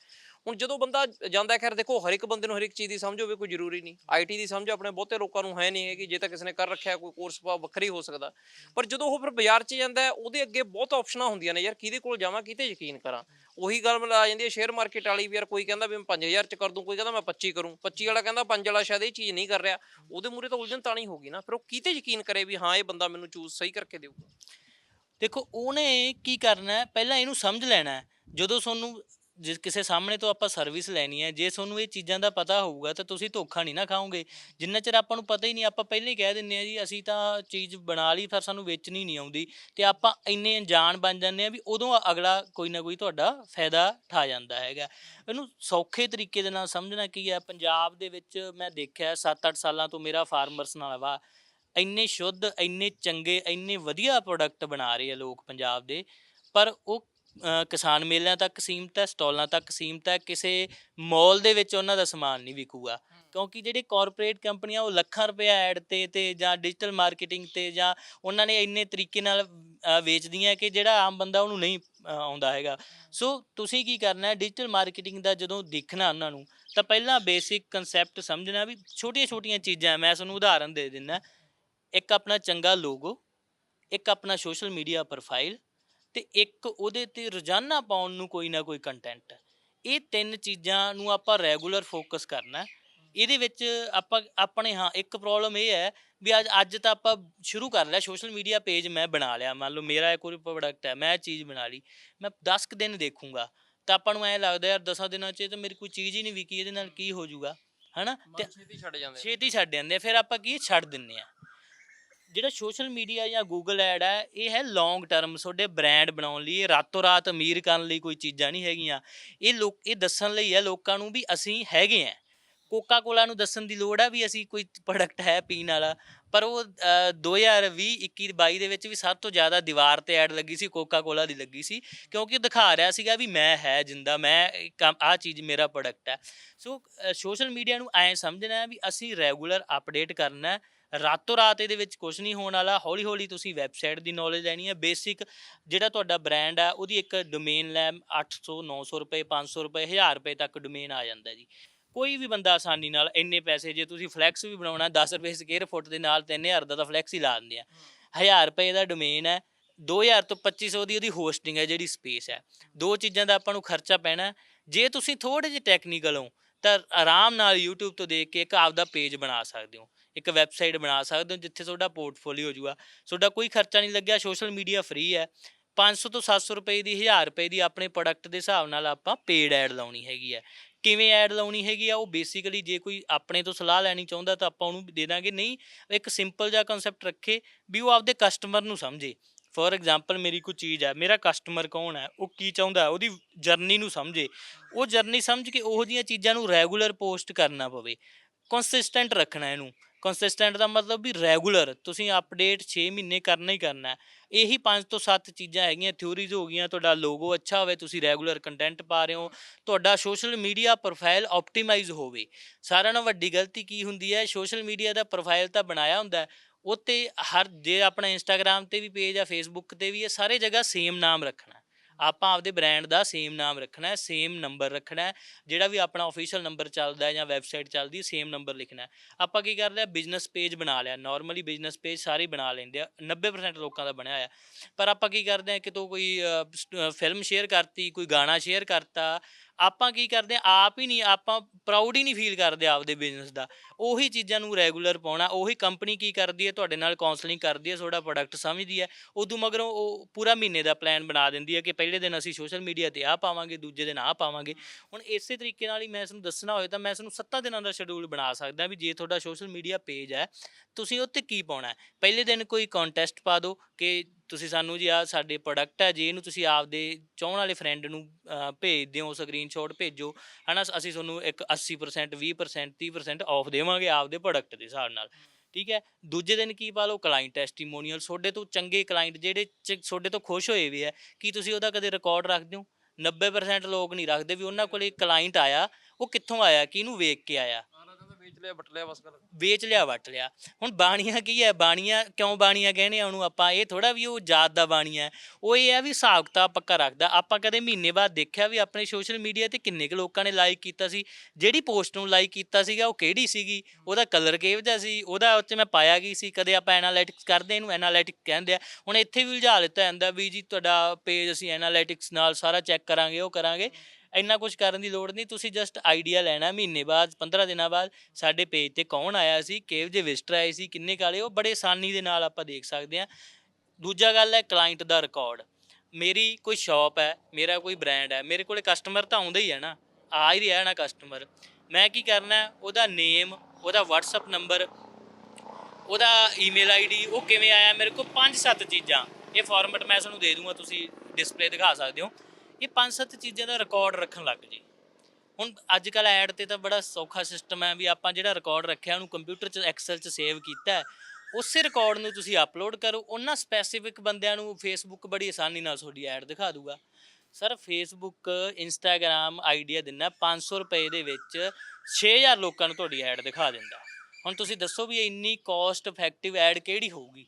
ਹੁਣ ਜਦੋਂ ਬੰਦਾ ਜਾਂਦਾ, ਖੈਰ ਦੇਖੋ ਹਰ ਇੱਕ ਬੰਦੇ ਨੂੰ ਹਰ ਇੱਕ ਚੀਜ਼ ਦੀ ਸਮਝ ਹੋਵੇ, ਕੋਈ ਜ਼ਰੂਰੀ ਨਹੀਂ। ਆਈਟੀ ਦੀ ਸਮਝ ਆਪਣੇ ਬਹੁਤੇ ਲੋਕਾਂ ਨੂੰ ਹੈ ਨਹੀਂ ਹੈਗੀ, ਜੇ ਤਾਂ ਕਿਸੇ ਨੇ ਕਰ ਰੱਖਿਆ, ਕੋਈ ਕੋਰਸ ਪਾ ਵੱਖਰੀ ਹੋ ਸਕਦਾ। ਪਰ ਜਦੋਂ ਉਹ ਫਿਰ ਬਾਜ਼ਾਰ 'ਚ ਜਾਂਦਾ, ਉਹਦੇ ਅੱਗੇ ਬਹੁਤ ਆਪਸ਼ਨਾਂ ਹੁੰਦੀਆਂ ਨੇ, ਯਾਰ ਕਿਹਦੇ ਕੋਲ ਜਾਵਾਂ ਕਿਤੇ ਯਕੀਨ ਕਰਾਂ? ਉਹੀ ਗੱਲ ਮਿਲ ਆ ਜਾਂਦੀ ਹੈ ਸ਼ੇਅਰ ਮਾਰਕੀਟ ਵਾਲੀ ਵੀ ਯਾਰ ਕੋਈ ਕਹਿੰਦਾ ਵੀ ਮੈਂ 5000 ਚ ਕਰ ਦੂੰ, ਕੋਈ ਕਹਿੰਦਾ ਮੈਂ 25 ਕਰੂੰ। 25 ਵਾਲਾ ਕਹਿੰਦਾ 5 ਵਾਲਾ ਸ਼ਾਇਦ ਇਹ ਚੀਜ਼ ਨਹੀਂ ਕਰ ਰਿਹਾ। ਉਹਦੇ ਮੂਰੇ ਤਾਂ ਉਲਝਣ ਤਾਂ ਤਾਣੀ ਹੋਗੀ ਨਾ। ਫਿਰ ਉਹ ਕਿਤੇ ਯਕੀਨ ਕਰੇ ਵੀ ਹਾਂ, ਇਹ ਬੰਦਾ ਮੈਨੂੰ ਚੂਜ਼ ਸਹੀ ਕਰਕੇ ਦੇਊਗਾ? ਦੇਖੋ, ਉਹਨੇ ਕੀ ਕਰਨਾ ਹੈ? ਪਹਿਲਾਂ ਇਹਨੂੰ ਸਮਝ ਲੈਣਾ ਹੈ। ਜਦੋਂ ਤੁਹਾਨੂੰ ਜਿਸ ਕਿਸੇ ਸਾਹਮਣੇ ਤੋਂ ਆਪਾਂ ਸਰਵਿਸ ਲੈਣੀ ਹੈ, ਜੇ ਤੁਹਾਨੂੰ ਇਹ ਚੀਜ਼ਾਂ ਦਾ ਪਤਾ ਹੋਊਗਾ, ਤਾਂ ਤੁਸੀਂ ਧੋਖਾ ਨਹੀਂ ਨਾ ਖਾਓਗੇ। ਜਿੰਨਾ ਚਿਰ ਆਪਾਂ ਨੂੰ ਪਤਾ ਹੀ ਨਹੀਂ, ਆਪਾਂ ਪਹਿਲਾਂ ਹੀ ਕਹਿ ਦਿੰਨੇ ਆ ਜੀ, ਅਸੀਂ ਤਾਂ ਚੀਜ਼ ਬਣਾ ਲਈ, ਫਿਰ ਸਾਨੂੰ ਵੇਚਣੀ ਨਹੀਂ ਆਉਂਦੀ। ਤੇ ਆਪਾਂ ਇੰਨੇ ਅਣਜਾਣ ਬਣ ਜਾਂਦੇ ਆ ਵੀ ਉਦੋਂ ਅਗਲਾ ਕੋਈ ਨਾ ਕੋਈ ਤੁਹਾਡਾ ਫਾਇਦਾ ਠਾ ਜਾਂਦਾ ਹੈਗਾ। ਇਹਨੂੰ ਸੌਖੇ ਤਰੀਕੇ ਦੇ ਨਾਲ ਸਮਝਣਾ ਕੀ ਹੈ? ਪੰਜਾਬ ਦੇ ਵਿੱਚ ਮੈਂ ਦੇਖਿਆ 7-8 ਸਾਲਾਂ ਤੋਂ ਮੇਰਾ ਫਾਰਮਰਸ ਨਾਲ ਵਾ, ਇੰਨੇ ਸ਼ੁੱਧ, ਇੰਨੇ ਚੰਗੇ, ਇੰਨੇ ਵਧੀਆ ਪ੍ਰੋਡਕਟ ਬਣਾ ਰਹੇ ਆ ਲੋਕ ਪੰਜਾਬ ਦੇ। ਪਰ ਉਹ ਅ, ਕਿਸਾਨ ਮੇਲਿਆਂ ਤੱਕ ਸੀਮਤ ਹੈ ਸਟਾਲਾਂ ਤੱਕ ਸੀਮਤ ਹੈ ਕਿਸੇ ਮਾਲ ਦੇ ਵਿੱਚ ਉਹਨਾਂ ਦਾ ਸਮਾਨ ਨਹੀਂ ਵਿਕੂਗਾ। ਕਿਉਂਕਿ ਜਿਹੜੇ ਕਾਰਪੋਰੇਟ ਕੰਪਨੀਆਂ ਉਹ ਲੱਖਾਂ ਰੁਪਏ ਐਡ ਤੇ ਤੇ ਜਾਂ ਡਿਜੀਟਲ ਮਾਰਕੀਟਿੰਗ ਤੇ ਜਾਂ ਉਹਨਾਂ ਨੇ ਇੰਨੇ ਤਰੀਕੇ ਨਾਲ ਅ, ਵੇਚਦੀਆਂ ਕਿ ਜਿਹੜਾ ਆਮ ਬੰਦਾ ਉਹਨੂੰ ਨਹੀਂ ਅ, ਆਉਂਦਾ ਹੈਗਾ। ਸੋ ਤੁਸੀਂ ਕੀ ਕਰਨਾ ਹੈ ਡਿਜੀਟਲ ਮਾਰਕੀਟਿੰਗ ਦਾ ਜਦੋਂ ਦੇਖਣਾ ਉਹਨਾਂ ਨੂੰ ਤਾਂ ਪਹਿਲਾਂ ਬੇਸਿਕ ਕਨਸੈਪਟ ਸਮਝਣਾ ਵੀ ਛੋਟੀਆਂ-ਛੋਟੀਆਂ ਚੀਜ਼ਾਂ ਮੈਂ ਤੁਹਾਨੂੰ ਉਦਾਹਰਨ ਦੇ ਦਿੰਦਾ। ਇੱਕ ਆਪਣਾ ਚੰਗਾ ਲੋਗੋ ਇੱਕ ਆਪਣਾ ਸੋਸ਼ਲ ਮੀਡੀਆ ਪ੍ਰੋਫਾਈਲ ਤੇ ਇੱਕ ਉਹਦੇ ਤੇ ਰੋਜ਼ਾਨਾ ਪਾਉਣ ਨੂੰ ਕੋਈ ਨਾ ਕੋਈ ਕੰਟੈਂਟ ਇਹ ਤਿੰਨ ਚੀਜ਼ਾਂ ਨੂੰ ਆਪਾਂ ਰੈਗੂਲਰ ਫੋਕਸ ਕਰਨਾ। ਇਹਦੇ ਵਿੱਚ ਆਪਾਂ ਆਪਣੇ ਹਾਂ ਇੱਕ ਪ੍ਰੋਬਲਮ ਇਹ ਹੈ ਵੀ ਅੱਜ ਅੱਜ ਤਾਂ ਆਪਾਂ ਸ਼ੁਰੂ ਕਰ ਲਿਆ ਸੋਸ਼ਲ ਮੀਡੀਆ ਪੇਜ ਮੈਂ ਬਣਾ ਲਿਆ। ਮੰਨ ਲਓ ਮੇਰਾ ਕੋਈ ਪ੍ਰੋਡਕਟ ਹੈ ਮੈਂ ਚੀਜ਼ ਬਣਾ ਲਈ। ਮੈਂ 10 ਕੁ ਦਿਨ ਦੇਖੂੰਗਾ। ਤਾਂ ਆਪਾਂ ਨੂੰ ਐ ਲੱਗਦਾ ਯਾਰ 10 ਦਿਨਾਂ 'ਚ ਤਾਂ ਮੇਰੀ ਕੋਈ ਚੀਜ਼ ਹੀ ਨਹੀਂ ਵਿਕੀ ਇਹਦੇ ਨਾਲ ਕੀ ਹੋ ਜਾਊਗਾ? ਹਨਾ? ਤੇ ਛੇਤੀ ਛੱਡ ਜਾਂਦੇ। ਛੇਤੀ ਛੱਡ ਜਾਂਦੇ ਫਿਰ ਆਪਾਂ ਕੀ ਛੱਡ ਦਿੰਨੇ ਆ? ਜਿਹੜਾ ਸੋਸ਼ਲ ਮੀਡੀਆ ਜਾਂ ਗੂਗਲ ਐਡ ਹੈ ਇਹ ਹੈ ਲੌਂਗ ਟਰਮ ਤੁਹਾਡੇ ਬ੍ਰਾਂਡ ਬਣਾਉਣ ਲਈ ਰਾਤੋਂ ਰਾਤ ਅਮੀਰ ਕਰਨ ਲਈ ਕੋਈ ਚੀਜ਼ਾਂ ਨਹੀਂ ਹੈਗੀਆਂ। ਇਹ ਲੋਕ ਇਹ ਦੱਸਣ ਲਈ ਹੈ ਲੋਕਾਂ ਨੂੰ ਵੀ ਅਸੀਂ ਹੈਗੇ ਆ ਕੋਕਾ ਕੋਲਾ ਨੂੰ ਦੱਸਣ ਦੀ ਲੋੜ ਹੈ ਵੀ ਅਸੀਂ ਕੋਈ ਪ੍ਰੋਡਕਟ ਹੈ ਪੀਣ ਵਾਲਾ। ਪਰ ਉਹ ਅ, 2020 21 22 ਦੇ ਵਿੱਚ ਵੀ ਸਭ ਤੋਂ ਜ਼ਿਆਦਾ ਦੀਵਾਰ ਤੇ ਐਡ ਲੱਗੀ ਸੀ ਕੋਕਾ ਕੋਲਾ ਦੀ ਲੱਗੀ ਸੀ। ਕਿਉਂਕਿ ਉਹ ਦਿਖਾ ਰਿਹਾ ਸੀਗਾ ਵੀ ਮੈਂ ਹੈ ਜਿੰਦਾ ਮੈਂ ਆ ਚੀਜ਼ ਮੇਰਾ ਪ੍ਰੋਡਕਟ ਹੈ। ਸੋ ਸੋਸ਼ਲ ਮੀਡੀਆ ਨੂੰ ਐਂ ਸਮਝਣਾ ਹੈ ਵੀ ਅਸੀਂ ਰੈਗੂਲਰ ਅਪਡੇਟ ਕਰਨਾ ਰਾਤੋਂ ਰਾਤ ਇਹਦੇ ਵਿੱਚ ਕੁਝ ਨਹੀਂ ਹੋਣ ਵਾਲਾ। ਹੌਲੀ ਹੌਲੀ ਤੁਸੀਂ ਵੈਬਸਾਈਟ ਦੀ ਨੌਲੇਜ ਲੈਣੀ ਹੈ। ਬੇਸਿਕ ਜਿਹੜਾ ਤੁਹਾਡਾ ਬ੍ਰਾਂਡ ਹੈ ਉਹਦੀ ਇੱਕ ਡੋਮੇਨ ਲੈ 800 900 ਰੁਪਏ 500 ਰੁਪਏ 1000 ਰੁਪਏ ਤੱਕ ਡੋਮੇਨ ਆ ਜਾਂਦਾ ਜੀ। ਕੋਈ ਵੀ ਬੰਦਾ ਆਸਾਨੀ ਨਾਲ ਇੰਨੇ ਪੈਸੇ ਜੇ ਤੁਸੀਂ ਫਲੈਕਸ ਵੀ ਬਣਾਉਣਾ 10 ਰੁਪਏ ਸਕੁਅਰ ਫੁੱਟ ਦੇ ਨਾਲ 3000 ਦਾ ਤਾਂ ਫਲੈਕਸ ਹੀ ਲਾ ਦਿੰਦੇ ਆ। 1000 ਰੁਪਏ ਦਾ ਡੋਮੇਨ ਹੈ 2000 ਤੋਂ 2500 ਦੀ ਉਹਦੀ ਹੋਸਟਿੰਗ ਹੈ ਜਿਹੜੀ ਸਪੇਸ ਹੈ। ਦੋ ਚੀਜ਼ਾਂ ਦਾ ਆਪਾਂ ਨੂੰ ਖਰਚਾ ਪੈਣਾ। ਜੇ ਤੁਸੀਂ ਥੋੜੇ ਜਿਹੇ ਟੈਕਨੀਕਲ ਹੋ ਤਾਂ ਆਰਾਮ ਨਾਲ YouTube ਤੋਂ ਦੇਖ ਕੇ ਇੱਕ ਆਪਦਾ ਪੇਜ ਬਣਾ ਸਕਦੇ ਹੋ, ਇੱਕ ਵੈਬਸਾਈਟ ਬਣਾ ਸਕਦੇ ਹੋ ਜਿੱਥੇ ਤੁਹਾਡਾ ਪੋਰਟਫੋਲੀਓ ਹੋ ਜਾਊਗਾ। ਤੁਹਾਡਾ ਕੋਈ ਖਰਚਾ ਨਹੀਂ ਲੱਗਿਆ ਸੋਸ਼ਲ ਮੀਡੀਆ ਫ੍ਰੀ ਹੈ। 500 ਤੋਂ 700 ਰੁਪਏ ਦੀ 1000 ਰੁਪਏ ਦੀ ਆਪਣੇ ਪ੍ਰੋਡਕਟ ਦੇ ਹਿਸਾਬ ਨਾਲ ਆਪਾਂ ਪੇਡ ਐਡ ਲਾਉਣੀ ਹੈਗੀ ਹੈ। ਕਿਵੇਂ ਐਡ ਲਾਉਣੀ ਹੈਗੀ ਆ? ਉਹ ਬੇਸਿਕਲੀ ਜੇ ਕੋਈ ਆਪਣੇ ਤੋਂ ਸਲਾਹ ਲੈਣੀ ਚਾਹੁੰਦਾ ਤਾਂ ਆਪਾਂ ਉਹਨੂੰ ਦੇ ਦਾਂਗੇ। ਨਹੀਂ, ਇੱਕ ਸਿੰਪਲ ਜਿਹਾ ਕਨਸੈਪਟ ਰੱਖੇ ਵੀ ਉਹ ਆਪਦੇ ਕਸਟਮਰ ਨੂੰ ਸਮਝੇ। ਫੋਰ ਐਗਜ਼ਾਮਪਲ ਮੇਰੀ ਕੋਈ ਚੀਜ਼ ਹੈ, ਮੇਰਾ ਕਸਟਮਰ ਕੌਣ ਹੈ, ਉਹ ਕੀ ਚਾਹੁੰਦਾ ਉਹਦੀ ਜਰਨੀ ਨੂੰ ਸਮਝੇ। ਉਹ ਜਰਨੀ ਸਮਝ ਕੇ ਉਹੋ ਜਿਹੀਆਂ ਚੀਜ਼ਾਂ ਨੂੰ ਰੈਗੂਲਰ ਪੋਸਟ ਕਰਨਾ ਪਵੇ। ਕੰਸਿਸਟੈਂਟ ਰੱਖਣਾ ਇਹਨੂੰ। ਕੰਸਿਸਟੈਂਟ ਦਾ ਮਤਲਬ ਵੀ ਰੈਗੂਲਰ ਤੁਸੀਂ ਅਪਡੇਟ 6 ਮਹੀਨੇ ਕਰਨਾ ਹੀ ਕਰਨਾ ਇਹੀ 5 ਤੋਂ 7 ਚੀਜ਼ਾਂ ਹੈਗੀਆਂ ਥਿਊਰੀਜ਼ ਹੋ ਗਈਆਂ, ਤੁਹਾਡਾ ਲੋਗੋ ਅੱਛਾ ਹੋਵੇ, ਤੁਸੀਂ ਰੈਗੂਲਰ ਕੰਟੈਂਟ ਪਾ ਰਹੇ ਹੋ, ਤੁਹਾਡਾ ਸੋਸ਼ਲ ਮੀਡੀਆ ਪ੍ਰੋਫਾਈਲ ਆਪਟੀਮਾਈਜ਼ ਹੋਵੇ। ਸਾਰਿਆਂ ਨਾਲੋਂ ਵੱਡੀ ਗਲਤੀ ਕੀ ਹੁੰਦੀ ਹੈ ਸੋਸ਼ਲ ਮੀਡੀਆ ਦਾ ਪ੍ਰੋਫਾਈਲ ਤਾਂ ਬਣਾਇਆ ਹੁੰਦਾ ਉਹ 'ਤੇ ਹਰ ਜੇ ਆਪਣਾ ਇੰਸਟਾਗ੍ਰam ਤੇ ਵੀ ਪੇਜ ਆ ਫੇਸਬੁੱਕ ਤੇ ਵੀ ਹੈ ਸਾਰੇ ਜਗ੍ਹਾ ਸੇਮ ਨਾਮ ਰੱਖਣਾ। ਆਪਾਂ ਆਪਦੇ ਬ੍ਰਾਂਡ ਦਾ ਸੇਮ ਨਾਮ ਰੱਖਣਾ ਹੈ ਸੇਮ ਨੰਬਰ ਰੱਖਣਾ ਹੈ, ਜਿਹੜਾ ਵੀ ਆਪਣਾ ਅਫੀਸ਼ੀਅਲ ਨੰਬਰ ਚੱਲਦਾ ਹੈ ਜਾਂ ਵੈਬਸਾਈਟ ਚੱਲਦੀ ਹੈ ਸੇਮ ਨੰਬਰ ਲਿਖਣਾ ਆਪਾਂ ਕੀ ਕਰਦੇ ਆ ਬਿਜ਼ਨਸ ਪੇਜ ਬਣਾ ਲਿਆ ਨਾਰਮਲੀ ਬਿਜ਼ਨਸ ਪੇਜ ਸਾਰੇ ਬਣਾ ਲੈਂਦੇ ਆ 90% ਲੋਕਾਂ ਦਾ ਬਣਿਆ ਹੋਇਆ। ਪਰ ਆਪਾਂ ਕੀ ਕਰਦੇ ਆ ਕਿਤੋਂ ਕੋਈ ਫਿਲਮ ਸ਼ੇਅਰ ਕਰਤੀ, ਕੋਈ ਗਾਣਾ ਸ਼ੇਅਰ ਕਰਤਾ ਆਪਾਂ ਕੀ ਕਰਦੇ ਆ ਆਪ ਹੀ ਨਹੀਂ, ਆਪਾਂ ਪ੍ਰਾਊਡ ਹੀ ਨਹੀਂ ਫੀਲ ਕਰਦੇ ਆਪਦੇ ਬਿਜ਼ਨਸ ਦਾ। ਉਹੀ ਚੀਜ਼ਾਂ ਨੂੰ ਰੈਗੂਲਰ ਪਾਉਣਾ, ਉਹੀ ਕੰਪਨੀ ਕੀ ਕਰਦੀ ਹੈ, ਤੁਹਾਡੇ ਨਾਲ ਕਾਉਂਸਲਿੰਗ ਕਰਦੀ ਹੈ, ਤੁਹਾਡਾ ਪ੍ਰੋਡਕਟ ਸਮਝਦੀ ਹੈ, ਉਦੋਂ ਮਗਰੋਂ ਉਹ ਪੂਰਾ ਮਹੀਨੇ ਦਾ ਪਲਾਨ ਬਣਾ ਦਿੰਦੀ ਹੈ ਕਿ ਪਹਿਲੇ ਦਿਨ ਅਸੀਂ ਸੋਸ਼ਲ ਮੀਡੀਆ ਤੇ ਆ ਪਾਵਾਂਗੇ, ਦੂਜੇ ਦਿਨ ਆ ਪਾਵਾਂਗੇ। ਹੁਣ ਇਸੇ ਤਰੀਕੇ ਨਾਲ ਹੀ ਮੈਂ ਤੁਹਾਨੂੰ ਦੱਸਣਾ ਹੋਏ ਤਾਂ ਮੈਂ ਤੁਹਾਨੂੰ 7 ਦਿਨਾਂ ਦਾ ਸ਼ਡਿਊਲ ਬਣਾ ਸਕਦਾ ਵੀ ਜੇ ਤੁਹਾਡਾ ਸੋਸ਼ਲ ਮੀਡੀਆ ਪੇਜ ਹੈ, ਤੁਸੀਂ ਉੱਤੇ ਕੀ ਪਾਉਣਾ ਪਹਿਲੇ ਦਿਨ ਕੋਈ ਕੰਟੈਸਟ ਪਾ ਦਿਓ ਕਿ ਤੁਸੀਂ ਸਾਨੂੰ ਜੀ ਆ ਸਾਡੇ ਪ੍ਰੋਡਕਟ ਹੈ ਜੇ ਇਹਨੂੰ ਤੁਸੀਂ ਆਪਦੇ ਚਾਹਣ ਵਾਲੇ ਫਰੈਂਡ ਨੂੰ ਅਹ, ਭੇਜ ਦਿਓ ਸਕਰੀਨਸ਼ਾਟ ਭੇਜੋ ਹਨਾ ਅਸੀਂ ਤੁਹਾਨੂੰ ਇੱਕ 80% 20% 30% ਆਫ ਦੇਵਾਂਗੇ ਆਪਦੇ ਪ੍ਰੋਡਕਟ ਦੇ ਹਿਸਾਬ ਨਾਲ ਠੀਕ ਹੈ? ਦੂਜੇ ਦਿਨ ਕੀ ਪਾ ਲਓ ਕਲਾਇੰਟ ਟੈਸਟੀਮੋਨੀਅਲ ਤੁਹਾਡੇ ਤੋਂ ਚੰਗੇ ਕਲਾਇੰਟ ਜਿਹੜੇ ਚ- ਤੁਹਾਡੇ ਤੋਂ ਖੁਸ਼ ਹੋਏ ਵੀ ਹੈ ਕੀ ਤੁਸੀਂ ਉਹਦਾ ਕਦੇ ਰਿਕਾਰਡ ਰੱਖਦੇ ਹੋ 90% ਲੋਕ ਨਹੀਂ ਰੱਖਦੇ ਵੀ ਉਹਨਾਂ ਕੋਲੇ ਕਲਾਇੰਟ ਆਇਆ ਉਹ ਕਿੱਥੋਂ ਆਇਆ ਕਿਹਨੂੰ ਵੇਖ ਕੇ ਆਇਆ? ਲਿਆ ਬਟ ਲਿਆ ਬਸ ਗੱਲ ਵੇਚ ਲਿਆ, ਵਟ ਲਿਆ। ਹੁਣ ਬਾਣੀਆਂ ਕੀ ਹੈ? ਬਾਣੀਆਂ ਕਿਉਂ ਬਾਣੀਆਂ ਕਹਿੰਦੇ ਆ? ਉਹਨੂੰ ਆਪਾਂ ਇਹ ਥੋੜਾ ਵੀ ਉਹ ਜਾਤ ਦਾ ਬਾਣੀਆਂ ਹੈ। ਉਹ ਇਹ ਹੈ ਵੀ ਹਿਸਾਬ ਕਿਤਾਬ ਪੱਕਾ ਰੱਖਦਾ। ਆਪਾਂ ਕਦੇ ਮਹੀਨੇ ਬਾਅਦ ਦੇਖਿਆ ਵੀ ਆਪਣੇ ਸੋਸ਼ਲ ਮੀਡੀਆ ਤੇ ਕਿੰਨੇ ਕੁ ਲੋਕਾਂ ਨੇ ਲਾਈਕ ਕੀਤਾ ਸੀ। ਜਿਹੜੀ ਪੋਸਟ ਨੂੰ ਲਾਈਕ ਕੀਤਾ ਸੀਗਾ, ਉਹ ਕਿਹੜੀ ਸੀਗੀ? ਉਹਦਾ ਕਲਰ ਕਿਹੋ ਜਿਹਾ ਸੀ? ਉਹਦਾ ਉੱਤੇ ਮੈਂ ਪਾਇਆ ਕੀ ਸੀ? ਕਦੇ ਆਪਾਂ ਐਨਾਲਿਟਿਕਸ ਕਰਦੇ, ਇਹਨੂੰ ਐਨਾਲਿਟਿਕ ਕਹਿੰਦੇ ਆ। ਹੁਣ ਇੱਥੇ ਵੀ ਉਲਝਾ ਲਿੱਤਾ ਜਾਂਦਾ ਵੀ ਜੀ ਤੁਹਾਡਾ ਪੇਜ ਅਸੀਂ ਐਨਾਲਿਟਿਕਸ ਨਾਲ ਸਾਰਾ ਚੈੱਕ ਕਰਾਂਗੇ, ਉਹ ਕਰਾਂਗੇ। ਇੰਨਾ ਕੁਝ ਕਰਨ ਦੀ ਲੋੜ ਨਹੀਂ, ਤੁਸੀਂ ਜਸਟ ਆਈਡੀਆ ਲੈਣਾ, ਮਹੀਨੇ ਬਾਅਦ 15 ਦਿਨਾਂ ਬਾਅਦ, ਸਾਡੇ ਪੇਜ ਤੇ ਕੌਣ ਆਇਆ ਸੀ, ਕਿਹੋ ਜਿਹੇ ਵਿਜ਼ਟਰ ਆਏ ਸੀ, ਕਿੰਨੇ ਕਾਲੇ ਉਹ ਬੜੇ ਆਸਾਨੀ ਦੇ ਨਾਲ ਆਪਾਂ ਦੇਖ ਸਕਦੇ ਹਾਂ। ਦੂਜਾ ਗੱਲ ਹੈ ਕਲਾਇੰਟ ਦਾ ਰਿਕਾਰਡ ਮੇਰੀ ਕੋਈ ਸ਼ਾਪ ਹੈ, ਮੇਰਾ ਕੋਈ ਬ੍ਰਾਂਡ ਹੈ, ਮੇਰੇ ਕੋਲੇ ਕਸਟਮਰ ਤਾਂ ਆਉਂਦਾ ਹੀ ਹੈ ਨਾ, ਆ ਹੀ ਰਿਹਾ ਨਾ ਕਸਟਮਰ ਮੈਂ ਕੀ ਕਰਨਾ ਉਹਦਾ ਨੇਮ ਉਹਦਾ WhatsApp ਨੰਬਰ ਉਹਦਾ ਈਮੇਲ ਆਈਡੀ ਉਹ ਕਿਵੇਂ ਆਇਆ, ਮੇਰੇ ਕੋਲ ਪੰਜ ਸੱਤ ਚੀਜ਼ਾਂ। ਇਹ ਫਾਰਮੈਟ ਮੈਂ ਤੁਹਾਨੂੰ ਦੇ ਦੂੰਗਾ, ਤੁਸੀਂ ਡਿਸਪਲੇ ਦਿਖਾ ਸਕਦੇ ਹੋ। ਇਹ ਪੰਜ ਸੱਤ ਚੀਜ਼ਾਂ ਦਾ ਰਿਕਾਰਡ ਰੱਖਣ ਲੱਗ ਜੀ। ਹੁਣ ਅੱਜ ਕੱਲ ਐਡ ਤੇ ਤਾਂ ਬੜਾ ਸੌਖਾ ਸਿਸਟਮ ਹੈ ਵੀ ਆਪਾਂ ਜਿਹੜਾ ਰਿਕਾਰਡ ਰੱਖਿਆ, ਉਹਨੂੰ ਕੰਪਿਊਟਰ 'ਚ ਐਕਸਲ 'ਚ ਸੇਵ ਕੀਤਾ ਉਸੇ ਰਿਕਾਰਡ ਨੂੰ ਤੁਸੀਂ ਅਪਲੋਡ ਕਰੋ। ਉਹਨਾਂ ਸਪੈਸੀਫਿਕ ਬੰਦਿਆਂ ਨੂੰ ਫੇਸਬੁੱਕ ਬੜੀ ਆਸਾਨੀ ਨਾਲ ਤੁਹਾਡੀ ਐਡ ਦਿਖਾ ਦੂਗਾ। ਸਰ ਫੇਸਬੁੱਕ ਇੰਸਟਾਗ੍ਰam ਆਈਡੀਆ ਦਿੰਦਾ 500 ਰੁਪਏ ਦੇ ਵਿੱਚ 6000 ਲੋਕਾਂ ਨੂੰ ਤੁਹਾਡੀ ਐਡ ਦਿਖਾ ਦਿੰਦਾ ਹੁਣ ਤੁਸੀਂ ਦੱਸੋ ਵੀ ਇੰਨੀ ਕਾਸਟ ਇਫੈਕਟਿਵ ਐਡ ਕਿਹੜੀ ਹੋਊਗੀ?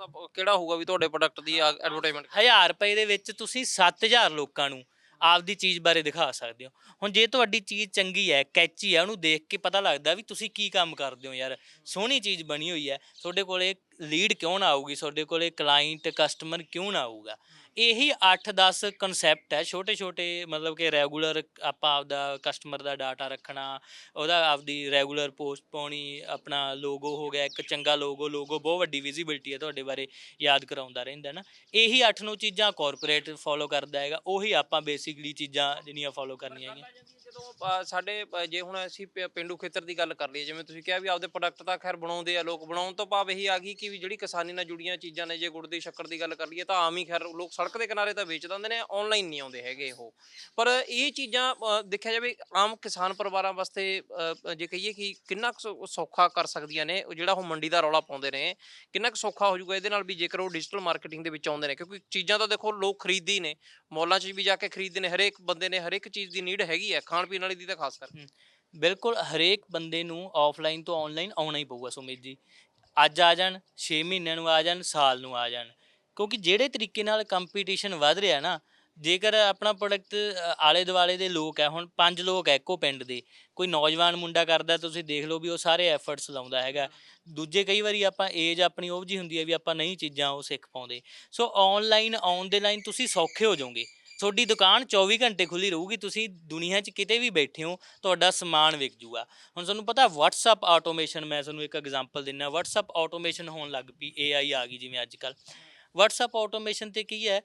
ਸਸਤਾ ਕਿਹੜਾ ਹੋਊਗਾ ਵੀ ਤੁਹਾਡੇ ਪ੍ਰੋਡਕਟ ਦੀ ਐਡਵਰਟਾਈਜ਼ਮੈਂਟ 1000 ਰੁਪਏ ਦੇ ਵਿੱਚ ਤੁਸੀਂ 7000 ਲੋਕਾਂ ਨੂੰ ਆਪਦੀ ਚੀਜ਼ ਬਾਰੇ ਦਿਖਾ ਸਕਦੇ ਹੋ। ਹੁਣ ਜੇ ਤੁਹਾਡੀ ਚੀਜ਼ ਚੰਗੀ ਹੈ, ਕੈਚੀ ਹੈ, ਉਹਨੂੰ ਦੇਖ ਕੇ ਪਤਾ ਲੱਗਦਾ ਵੀ ਤੁਸੀਂ ਕੀ ਕੰਮ ਕਰਦੇ ਹੋ ਯਾਰ। ਸੋਹਣੀ ਚੀਜ਼ ਬਣੀ ਹੋਈ ਹੈ। ਤੁਹਾਡੇ ਕੋਲੇ ਲੀਡ ਕਿਉਂ ਨਾ ਆਊਗੀ? ਤੁਹਾਡੇ ਕੋਲੇ ਕਲਾਇੰਟ ਕਸਟਮਰ ਕਿਉਂ ਨਾ ਆਊਗਾ? ਇਹੀ 8-10 ਕਨਸੈਪਟ ਹੈ, ਛੋਟੇ ਛੋਟੇ ਮਤਲਬ ਕਿ ਰੈਗੂਲਰ ਆਪਾਂ ਆਪਦਾ ਕਸਟਮਰ ਦਾ ਡਾਟਾ ਰੱਖਣਾ, ਉਹਦਾ ਆਪਦੀ ਰੈਗੂਲਰ ਪੋਸਟ ਪਾਉਣੀ, ਆਪਣਾ ਲੋਗੋ ਹੋ ਗਿਆ, ਇੱਕ ਚੰਗਾ ਲੋਗੋ ਲੋਗੋ ਬਹੁਤ ਵੱਡੀ ਵਿਜ਼ਿਬਿਲਟੀ ਹੈ ਤੁਹਾਡੇ ਬਾਰੇ ਯਾਦ ਕਰਾਉਂਦਾ ਰਹਿੰਦਾ ਨਾ। ਇਹੀ 8-9 ਚੀਜ਼ਾਂ ਕਾਰਪੋਰੇਟ ਫੋਲੋ ਕਰਦਾ ਹੈਗਾ, ਉਹੀ ਆਪਾਂ ਬੇਸਿਕਲੀ ਚੀਜ਼ਾਂ ਜਿਹੜੀਆਂ ਫੋਲੋ ਕਰਨੀਆਂ ਹੈਗੀਆਂ। ਜਦੋਂ ਸਾਡੇ ਜੇ ਹੁਣ ਅਸੀਂ ਪ- ਪਿੰਡੂ ਖੇਤਰ ਦੀ ਗੱਲ ਕਰ ਲਈਏ ਜਿਵੇਂ ਤੁਸੀਂ ਕਿਹਾ ਵੀ ਆਪਦੇ ਪ੍ਰੋਡਕਟ ਤਾਂ ਖੈਰ ਬਣਾਉਂਦੇ ਆ ਲੋਕ ਬਣਾਉਣ ਤੋਂ ਭਾਵ ਇਹੀ ਆ ਗਈ ਕਿ ਵੀ ਜਿਹੜੀ ਕਿਸਾਨੀ ਨਾਲ ਜੁੜੀਆਂ ਚੀਜ਼ਾਂ ਨੇ ਜੇ ਗੁੜ ਦੀ ਸ਼ੱਕਰ ਦੀ ਗੱਲ ਕਰ ਲਈਏ ਤਾਂ ਆਮ ਹੀ ਖੈਰ ਲੋਕ ਸੜਕ ਦੇ ਕਿਨਾਰੇ ਤਾਂ ਵੇਚ ਦਿੰਦੇ ਨੇ ਆਨਲਾਈਨ ਨਹੀਂ ਆਉਂਦੇ ਹੈਗੇ ਉਹ। ਪਰ ਇਹ ਚੀਜ਼ਾਂ ਦੇਖਿਆ ਜਾਵੇ ਆਮ ਕਿਸਾਨ ਪਰਿਵਾਰਾਂ ਵਾਸਤੇ ਅ, ਜੇ ਕਹੀਏ ਕਿ ਕਿੰਨਾ ਕੁ ਸੌਖਾ ਕਰ ਸਕਦੀਆਂ ਨੇ ਉਹ ਜਿਹੜਾ ਉਹ ਮੰਡੀ ਦਾ ਰੌਲਾ ਪਾਉਂਦੇ ਨੇ ਕਿੰਨਾ ਕੁ ਸੌਖਾ ਹੋ ਜਾਊਗਾ ਇਹਦੇ ਨਾਲ ਵੀ ਜੇਕਰ ਉਹ ਡਿਜੀਟਲ ਮਾਰਕੀਟਿੰਗ ਦੇ ਵਿੱਚ ਆਉਂਦੇ ਨੇ ਕਿਉਂਕਿ ਚੀਜ਼ਾਂ ਤਾਂ ਦੇਖੋ ਲੋਕ ਖਰੀਦਦੇ ਨੇ ਮੌਲਾਂ 'ਚ ਵੀ ਜਾ ਕੇ ਖਰੀਦਦੇ ਨੇ, ਹਰੇਕ ਬੰਦੇ ਨੇ ਹਰੇਕ ਚੀਜ਼ ਦੀ ਨੀਡ ਹੈਗੀ ਹੈ, ਖਾਣ ਪੀਣ ਵਾਲੀ ਦੀ ਤਾਂ ਖਾਸ ਕਰ। ਬਿਲਕੁਲ ਹਰੇਕ ਬੰਦੇ ਨੂੰ ਆਫਲਾਈਨ ਤੋਂ ਆਨਲਾਈਨ ਆਉਣਾ ਹੀ ਪਊਗਾ ਸੁਮੀਤ ਜੀ। ਅੱਜ ਆ ਜਾਣ 6 ਮਹੀਨਿਆਂ ਨੂੰ ਆ ਜਾਣ, ਸਾਲ ਨੂੰ ਆ ਜਾਣ। ਕਿਉਂਕਿ ਜਿਹੜੇ ਤਰੀਕੇ ਨਾਲ ਕੰਪੀਟੀਸ਼ਨ ਵੱਧ ਰਿਹਾ ਨਾ ਜੇਕਰ ਆਪਣਾ ਪ੍ਰੋਡਕਟ ਆਲੇ ਦੁਆਲੇ ਦੇ ਲੋਕ ਹੈ, ਹੁਣ ਪੰਜ ਲੋਕ ਹੈ ਇੱਕੋ ਪਿੰਡ ਦੇ, ਕੋਈ ਨੌਜਵਾਨ ਮੁੰਡਾ ਕਰਦਾ, ਤੁਸੀਂ ਦੇਖ ਲਓ ਵੀ ਉਹ ਸਾਰੇ ਐਫਰਟਸ ਲਾਉਂਦਾ ਹੈਗਾ। ਦੂਜੇ ਕਈ ਵਾਰੀ ਆਪਾਂ ਏਜ ਆਪਣੀ ਉਹ ਜੀ ਹੁੰਦੀ ਹੈ ਵੀ ਆਪਾਂ ਨਹੀਂ ਚੀਜ਼ਾਂ ਉਹ ਸਿੱਖ ਪਾਉਂਦੇ। ਸੋ ਆਨਲਾਈਨ ਆਨ ਦੇ ਲਾਈਨ ਤੁਸੀਂ ਸੌਖੇ ਹੋ ਜਾਓਗੇ। ਤੁਹਾਡੀ ਦੁਕਾਨ 24 ਘੰਟੇ ਖੁੱਲੀ ਰਹੂਗੀ, ਤੁਸੀਂ ਦੁਨੀਆ 'ਚ ਕਿਤੇ ਵੀ ਬੈਠੇ ਹੋ, ਤੁਹਾਡਾ ਸਮਾਨ ਵਿਕ ਜੂਗਾ। ਹੁਣ ਤੁਹਾਨੂੰ ਪਤਾ WhatsApp ਆਟੋਮੇਸ਼ਨ ਮੈਂ ਤੁਹਾਨੂੰ ਇੱਕ ਐਗਜ਼ਾਮਪਲ ਦਿੰਨਾ, WhatsApp ਆਟੋਮੇਸ਼ਨ ਹੋਣ ਲੱਗ ਪਈ AI ਆ ਗਈ ਜਿਵੇਂ ਅੱਜ ਕੱਲ WhatsApp ਆਟੋਮੇਸ਼ਨ ਤੇ ਕੀ ਹੈ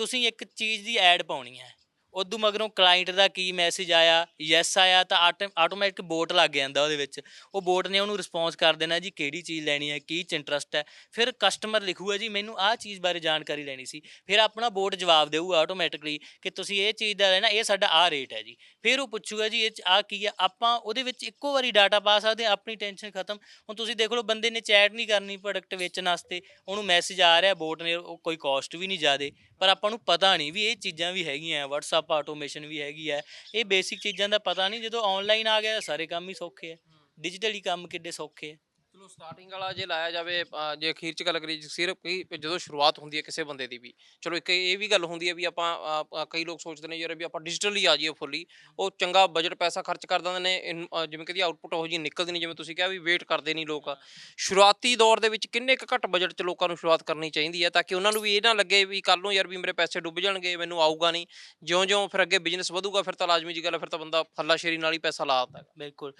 ਤੁਸੀਂ ਇੱਕ ਚੀਜ਼ ਦੀ ਐਡ ਪਾਉਣੀ ਹੈ। ਉਦੋਂ ਮਗਰੋਂ ਕਲਾਇੰਟ ਦਾ ਕੀ ਮੈਸੇਜ ਆਇਆ? ਯੈਸ ਆਇਆ ਤਾਂ ਆਟੋਮੈਟਿਕ ਬੋਟ ਲੱਗ ਜਾਂਦਾ ਉਹਦੇ ਵਿੱਚ। ਉਹ ਬੋਟ ਨੇ ਉਹਨੂੰ ਰਿਸਪੌਂਸ ਕਰ ਦੇਣਾ ਜੀ, ਕਿਹੜੀ ਚੀਜ਼ ਲੈਣੀ ਹੈ, ਕੀ ਚ ਇੰਟਰਸਟ ਹੈ। ਫਿਰ ਕਸਟਮਰ ਲਿਖੂਗਾ ਜੀ, ਮੈਨੂੰ ਆਹ ਚੀਜ਼ ਬਾਰੇ ਜਾਣਕਾਰੀ ਲੈਣੀ ਸੀ। ਫਿਰ ਆਪਣਾ ਬੋਟ ਜਵਾਬ ਦੇਊਗਾ ਆਟੋਮੈਟਿਕਲੀ ਕਿ ਤੁਸੀਂ ਇਹ ਚੀਜ਼ ਦਾ ਲੈਣਾ, ਇਹ ਸਾਡਾ ਆਹ ਰੇਟ ਹੈ ਜੀ। ਫਿਰ ਉਹ ਪੁੱਛੂਗਾ ਜੀ, ਇਹ ਚ ਆਹ ਕੀ ਹੈ? ਆਪਾਂ ਉਹਦੇ ਵਿੱਚ ਇੱਕੋ ਵਾਰੀ ਡਾਟਾ ਪਾ ਸਕਦੇ ਹਾਂ, ਆਪਣੀ ਟੈਨਸ਼ਨ ਖਤਮ। ਹੁਣ ਤੁਸੀਂ ਦੇਖ ਲਓ, ਬੰਦੇ ਨੇ ਚੈਟ ਨਹੀਂ ਕਰਨੀ ਪ੍ਰੋਡਕਟ ਵੇਚਣ ਵਾਸਤੇ। ਉਹਨੂੰ ਮੈਸੇਜ ਆ ਰਿਹਾ, ਬੋਟ ਨੇ ਉਹ ਕੋਈ ਕਾਸਟ ਵੀ ਨਹੀਂ ਜ਼ਿਆਦੇ। ਪਰ ਆਪਾਂ ਨੂੰ ਪਤਾ ਨਹੀਂ ਵੀ ਇਹ ਚੀਜ਼ਾਂ ਵੀ ਹੈਗੀਆਂ WhatsApp ਆਟੋਮੇਸ਼ਨ ਵੀ ਹੈਗੀ ਹੈ ਇਹ ਬੇਸਿਕ ਚੀਜ਼ਾਂ ਦਾ ਪਤਾ ਨਹੀਂ ਜਦੋਂ ਆਨਲਾਈਨ ਆ ਗਿਆ ਸਾਰੇ ਕੰਮ ਹੀ ਸੌਖੇ ਆ ਡਿਜੀਟਲੀ ਕੰਮ ਕਿੱਡੇ ਸੌਖੇ ਆ ਚਲੋ ਸਟਾਰਟਿੰਗ ਵਾਲਾ ਜੇ ਲਾਇਆ ਜਾਵੇ ਅ, ਜੇ ਅਖੀਰ ਚ ਗੱਲ ਕਰੀਏ ਸਿਰਫ ਕਿ ਜਦੋਂ ਸ਼ੁਰੂਆਤ ਹੁੰਦੀ ਹੈ ਕਿਸੇ ਬੰਦੇ ਦੀ ਵੀ ਚਲੋ ਇੱਕ ਇਹ ਵੀ ਗੱਲ ਹੁੰਦੀ ਹੈ ਵੀ ਆਪਾਂ ਅ, ਅ, ਕਈ ਲੋਕ ਸੋਚਦੇ ਨੇ ਯਾਰ ਵੀ ਆਪਾਂ ਡਿਜੀਟਲੀ ਆ ਜਾਈਏ ਫੁੱਲੀ ਉਹ ਚੰਗਾ ਬਜਟ ਪੈਸਾ ਖਰਚ ਕਰ ਦਿੰਦੇ ਨੇ ਇਨ- ਅ, ਜਿਵੇਂ ਕਿ ਦੀ ਆਊਟਪੁੱਟ ਉਹ ਜੀ ਨਿਕਲਦੀ ਨਹੀਂ ਜਿਵੇਂ ਤੁਸੀਂ ਕਿਹਾ ਵੀ ਵੇਟ ਕਰਦੇ ਨਹੀਂ ਲੋਕ। ਸ਼ੁਰੂਆਤੀ ਦੌਰ ਦੇ ਵਿੱਚ ਕਿੰਨੇ ਕੁ ਘੱਟ ਬਜਟ 'ਚ ਲੋਕਾਂ ਨੂੰ ਸ਼ੁਰੂਆਤ ਕਰਨੀ ਚਾਹੀਦੀ ਹੈ ਤਾਂ ਕਿ ਉਹਨਾਂ ਨੂੰ ਵੀ ਇਹ ਨਾ ਲੱਗੇ ਵੀ ਕੱਲ ਨੂੰ ਯਾਰ ਵੀ ਮੇਰੇ ਪੈਸੇ ਡੁੱਬ ਜਾਣਗੇ ਮੈਨੂੰ ਆਊਗਾ ਨਹੀਂ। ਜਿਉਂ-ਜਿਉਂ ਫਿਰ ਅੱਗੇ ਬਿਜ਼ਨਸ ਵਧੂਗਾ ਫਿਰ ਤਾਂ ਲਾਜ਼ਮੀ ਜੀ ਗੱਲ ਹੈ, ਫਿਰ ਤਾਂ ਬੰਦਾ ਫੱਲਾਸ਼ੇਰੀ ਨਾਲ ਹੀ ਪੈਸਾ ਲਾ ਦਿੰਦਾ। ਬਿਲਕੁਲ।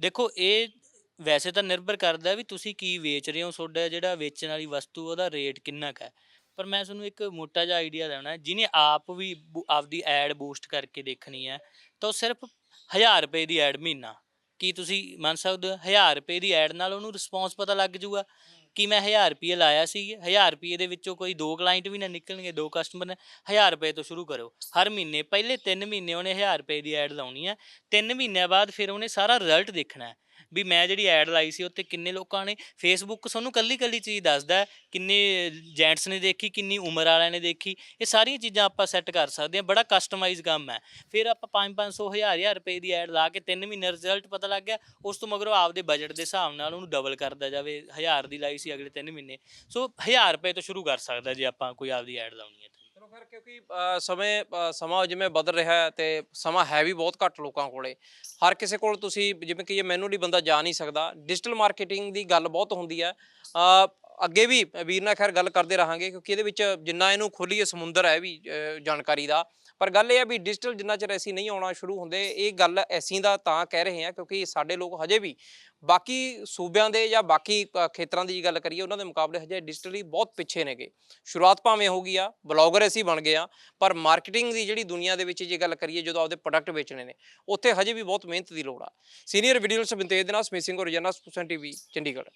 ਦੇਖੋ ਇਹ ਵੈਸੇ ਤਾਂ ਨਿਰਭਰ ਕਰਦਾ ਵੀ ਤੁਸੀਂ ਕੀ ਵੇਚ ਰਹੇ ਹੋ, ਤੁਹਾਡਾ ਜਿਹੜਾ ਵੇਚਣ ਵਾਲੀ ਵਸਤੂ ਉਹਦਾ ਰੇਟ ਕਿੰਨਾ ਕੁ ਹੈ। ਪਰ ਮੈਂ ਤੁਹਾਨੂੰ ਇੱਕ ਮੋਟਾ ਜਿਹਾ ਆਈਡੀਆ ਦੇਣਾ, ਜਿਹਨੇ ਆਪ ਵੀ ਬੂ- ਆਪਦੀ ਐਡ ਬੂਸਟ ਕਰਕੇ ਦੇਖਣੀ ਹੈ, ਤਾਂ ਉਹ ਸਿਰਫ 1000 ਰੁਪਏ ਦੀ ਐਡ ਮਹੀਨਾ। ਕੀ ਤੁਸੀਂ ਮੰਨ ਸਕਦੇ ਹੋ 1000 ਰੁਪਏ ਦੀ ਐਡ ਨਾਲ ਉਹਨੂੰ ਰਿਸਪੌਂਸ ਪਤਾ ਲੱਗ ਜਾਊਗਾ ਕਿ ਮੈਂ 1000 ਰੁਪਏ ਲਾਇਆ ਸੀ 1000 ਰੁਪਏ ਦੇ ਵਿੱਚੋਂ ਕੋਈ ਦੋ ਕਲਾਇੰਟ ਵੀ ਨਾ ਨਿਕਲਣਗੇ, ਦੋ ਕਸਟਮਰ ਨੇ 1000 ਰੁਪਏ ਤੋਂ ਸ਼ੁਰੂ ਕਰੋ। ਹਰ ਮਹੀਨੇ, ਪਹਿਲੇ 3 ਮਹੀਨੇ ਉਹਨੇ 1000 ਰੁਪਏ ਦੀ ਐਡ ਲਾਉਣੀ ਹੈ 3 ਮਹੀਨਿਆਂ ਬਾਅਦ ਫਿਰ ਉਹਨੇ ਸਾਰਾ ਰਿਜ਼ਲਟ ਦੇਖਣਾ ਹੈ। ਵੀ ਮੈਂ ਜਿਹੜੀ ਐਡ ਲਾਈ ਸੀ ਉੱਤੇ ਕਿੰਨੇ ਲੋਕਾਂ ਨੇ ਫੇਸਬੁੱਕ ਤੁਹਾਨੂੰ ਕੱਲੀ ਕੱਲੀ ਚੀਜ਼ ਦੱਸਦਾ ਕਿੰਨੇ ਜੈਂਟਸ ਨੇ ਦੇਖੀ, ਕਿੰਨੀ ਉਮਰ ਵਾਲਿਆਂ ਨੇ ਦੇਖੀ, ਇਹ ਸਾਰੀਆਂ ਚੀਜ਼ਾਂ ਆਪਾਂ ਸੈੱਟ ਕਰ ਸਕਦੇ ਹਾਂ, ਬੜਾ ਕਸਟਮਾਈਜ਼ ਕੰਮ ਹੈ। ਫਿਰ ਆਪਾਂ 5-500 1000 1000 ਰੁਪਏ ਦੀ ਐਡ ਲਾ ਕੇ 3 ਮਹੀਨੇ ਰਿਜ਼ਲਟ ਪਤਾ ਲੱਗ ਗਿਆ, ਉਸ ਤੋਂ ਮਗਰੋਂ ਆਪਦੇ ਬਜਟ ਦੇ ਹਿਸਾਬ ਨਾਲ ਉਹਨੂੰ ਡਬਲ ਕਰਦਾ ਜਾਵੇ 1000 ਦੀ ਲਾਈ ਸੀ ਅਗਲੇ 3 ਮਹੀਨੇ। ਸੋ 1000 ਰੁਪਏ ਤੋਂ ਸ਼ੁਰੂ ਕਰ ਸਕਦਾ ਜੇ ਆਪਾਂ ਕੋਈ ਆਪਦੀ ਐਡ ਲਾਉਣੀ ਹੈ ਤਾਂ। ਚਲੋ ਫਿਰ ਕਿਉਂਕਿ ਅ, ਸਮੇਂ ਅ, ਸਮਾਂ ਜਿਵੇਂ ਬਦਲ ਰਿਹਾ ਹੈ ਤੇ ਸਮਾਂ ਹੈ ਵੀ ਬਹੁਤ ਘੱਟ ਲੋਕਾਂ ਕੋਲੇ। ਹਰ ਕਿਸੇ ਕੋਲ ਤੁਸੀਂ ਜਿਵੇਂ ਕਿ ਇਹ ਮੈਨੂਅਲੀ ਬੰਦਾ ਜਾ ਨਹੀਂ ਸਕਦਾ। ਡਿਜੀਟਲ ਮਾਰਕੀਟਿੰਗ ਦੀ ਗੱਲ ਬਹੁਤ ਹੁੰਦੀ ਹੈ। ਅ, ਅੱਗੇ ਵੀ ਵੀਰ ਨਾਲ ਖੈਰ ਗੱਲ ਕਰਦੇ ਰਹਾਂਗੇ ਕਿਉਂਕਿ ਇਹਦੇ ਵਿੱਚ ਜਿੰਨਾ ਇਹਨੂੰ ਖੋਲੀਏ ਸਮੁੰਦਰ ਹੈ ਵੀ ਅ, ਜਾਣਕਾਰੀ ਦਾ। ਪਰ ਗੱਲ ਇਹ ਆ ਵੀ ਡਿਜੀਟਲ ਜਿੰਨਾ ਚਿਰ ਅਸੀਂ ਨਹੀਂ ਆਉਣਾ ਸ਼ੁਰੂ ਹੁੰਦੇ, ਇਹ ਗੱਲ ਅਸੀਂ ਦਾ ਤਾਂ ਕਹਿ ਰਹੇ ਹਾਂ ਕਿਉਂਕਿ ਸਾਡੇ ਲੋਕ ਹਜੇ ਵੀ ਬਾਕੀ ਸੂਬਿਆਂ ਦੇ ਜਾਂ ਬਾਕੀ ਖੇਤਰਾਂ ਦੀ ਗੱਲ ਕਰੀਏ, ਉਹਨਾਂ ਦੇ ਮੁਕਾਬਲੇ ਹਜੇ ਡਿਜੀਟਲੀ ਬਹੁਤ ਪਿੱਛੇ ਨੇਗੇ। ਸ਼ੁਰੂਆਤ ਭਾਵੇਂ ਹੋ ਗਈ ਆ ਬਲੌਗਰ ਅਸੀਂ ਬਣ ਗਏ ਆ, ਪਰ ਮਾਰਕੀਟਿੰਗ ਦੀ ਜਿਹੜੀ ਦੁਨੀਆ ਦੇ ਵਿੱਚ ਜੇ ਗੱਲ ਕਰੀਏ, ਜਦੋਂ ਆਪਦੇ ਪ੍ਰੋਡਕਟ ਵੇਚਣੇ ਨੇ, ਉੱਥੇ ਹਜੇ ਵੀ ਬਹੁਤ ਮਿਹਨਤ ਦੀ ਲੋੜ ਆ। ਸੀਨੀਅਰ ਵੀਡੀਓ ਜਰਨਲਿਸਟ ਬਿੰਤੇਜ ਦੇ ਨਾਲ ਸਮਿਸਿੰਗ ਰੋਜ਼ਾਨਾ ਸਪੋਕਸਨ ਟੀਵੀ, ਚੰਡੀਗੜ੍ਹ।